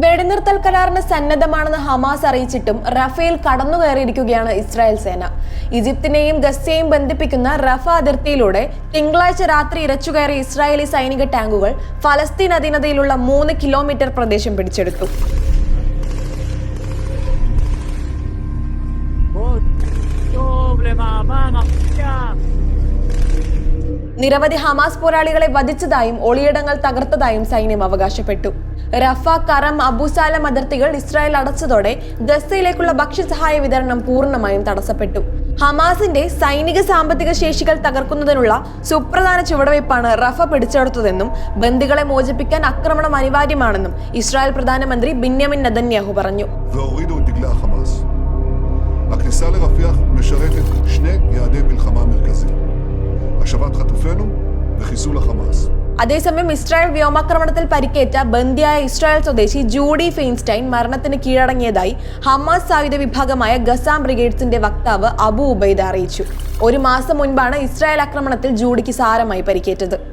വെടിനിർത്തൽ കരാറിന് സന്നദ്ധമാണെന്ന് ഹമാസ് അറിയിച്ചിട്ടും റഫേൽ കടന്നുകയറിയിരിക്കുകയാണ് ഇസ്രായേൽ സേന. ഈജിപ്തിനെയും ഗസ്സയെയും ബന്ധിപ്പിക്കുന്ന റഫ അതിർത്തിയിലൂടെ തിങ്കളാഴ്ച രാത്രി ഇരച്ചുകയറിയ ഇസ്രായേലി സൈനിക ടാങ്കുകൾ ഫലസ്തീൻ അധീനതയിലുള്ള മൂന്ന് കിലോമീറ്റർ പ്രദേശം പിടിച്ചെടുത്തു. Oh, നിരവധി ഹമാസ് പോരാളികളെ വധിച്ചതായും ഒളിയിടങ്ങൾ തകർത്തതായും സൈന്യം അവകാശപ്പെട്ടു. റഫ കറം അബുസാലം അതിർത്തികൾ ഇസ്രായേൽ അടച്ചതോടെ ഗസയിലേക്കുള്ള ഭക്ഷ്യസഹായ വിതരണം പൂർണമായും തടസ്സപ്പെട്ടു. ഹമാസിന്റെ സൈനിക സാമ്പത്തിക ശേഷികൾ തകർക്കുന്നതിനുള്ള സുപ്രധാന ചുവടുവയ്പ്പാണ് റഫ പിടിച്ചെടുത്തതെന്നും ബന്ദികളെ മോചിപ്പിക്കാൻ ആക്രമണം അനിവാര്യമാണെന്നും ഇസ്രായേൽ പ്രധാനമന്ത്രി ബിന്യാമിൻ നദന്യാഹു പറഞ്ഞു. השבת חטופינו וחיסול החמאס. അതേസമയം ഇസ്രായേൽ വ്യോമാക്രമണത്തിൽ പരിക്കേറ്റ ബന്ദിയായ ഇസ്രായേൽ സ്വദേശി ജൂഡി ഫെയിൻസ്റ്റൈൻ മരണത്തിന് കീഴടങ്ങിയതായി ഹമാസ് സായുധ വിഭാഗമായ ഗസാം ബ്രിഗേഡ്സിന്റെ വക്താവ് അബു ഉബൈദ അറിയിച്ചു ഒരു മാസം മുൻപാണ് ഇസ്രായേൽ ആക്രമണത്തിൽ ജൂഡിക്ക് സാരമായി പരിക്കേറ്റത്